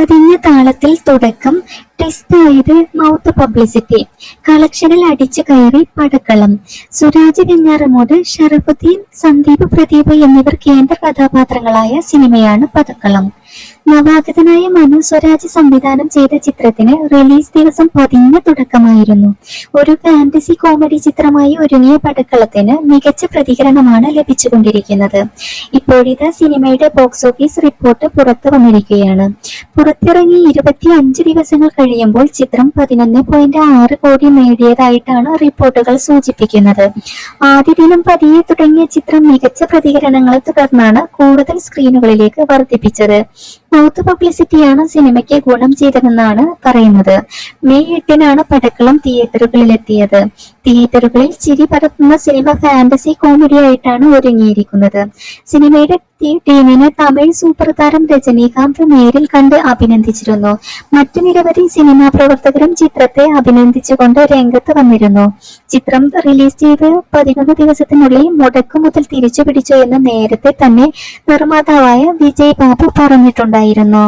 പതിഞ്ഞ താളത്തിൽ തുടക്കം ടെസ്റ്റ് ആയത് മൗത്ത് പബ്ലിസിറ്റി കളക്ഷനിൽ അടിച്ചു കയറി പടക്കളം. സുരാജ് വെഞ്ഞാറമൂട് ഷറഫുദ്ദീൻ സന്ദീപ് പ്രദീപ് എന്നിവർ കേന്ദ്ര കഥാപാത്രങ്ങളായ സിനിമയാണ് പടക്കളം. നവാഗതനായ മനു സ്വരാജ് സംവിധാനം ചെയ്ത ചിത്രത്തിന് റിലീസ് ദിവസം പതിഞ്ഞ തുടക്കമായിരുന്നു. ഒരു ഫാന്റസി കോമഡി ചിത്രമായി ഒരുങ്ങിയ പടക്കളത്തിന് മികച്ച പ്രതികരണമാണ് ലഭിച്ചുകൊണ്ടിരിക്കുന്നത്. ഇപ്പോഴിത് സിനിമയുടെ ബോക്സ് ഓഫീസ് റിപ്പോർട്ട് പുറത്തു വന്നിരിക്കുകയാണ്. പുറത്തിറങ്ങി ഇരുപത്തി അഞ്ച് ദിവസങ്ങൾ കഴിയുമ്പോൾ ചിത്രം പതിനൊന്ന് പോയിന്റ് ആറ് കോടി നേടിയതായിട്ടാണ് റിപ്പോർട്ടുകൾ സൂചിപ്പിക്കുന്നത്. ആദ്യ ദിനം പതിയെ തുടങ്ങിയ ചിത്രം മികച്ച പ്രതികരണങ്ങളെ തുടർന്നാണ് കൂടുതൽ സ്ക്രീനുകളിലേക്ക് വർദ്ധിപ്പിച്ചത്. മൗത്ത് പബ്ലിസിറ്റിയാണ് സിനിമയ്ക്ക് ഗുണം ചെയ്തതെന്നാണ് പറയുന്നത്. മെയ് എട്ടിനാണ് പടക്കളം തിയേറ്ററുകളിലെത്തിയത് തിയേറ്ററുകളിൽ ചിരി പരത്തുന്ന സിനിമ ഫാന്റസി കോമഡി ആയിട്ടാണ് ഒരുങ്ങിയിരിക്കുന്നത്. സിനിമയുടെ ടീമിനെ തമിഴ് സൂപ്പർ താരം രജനീകാന്ത് നേരിൽ കണ്ട് അഭിനന്ദിച്ചിരുന്നു. മറ്റു നിരവധി സിനിമാ പ്രവർത്തകരും ചിത്രത്തെ അഭിനന്ദിച്ചുകൊണ്ട് രംഗത്ത് വന്നിരുന്നു. ചിത്രം റിലീസ് ചെയ്ത് പതിനൊന്ന് ദിവസത്തിനുള്ളിൽ മുടക്കു മുതൽ തിരിച്ചു പിടിച്ചു എന്ന് നേരത്തെ തന്നെ നിർമ്മാതാവായ വിജയ് ബാബു പറഞ്ഞിട്ടുണ്ടായിരുന്നു.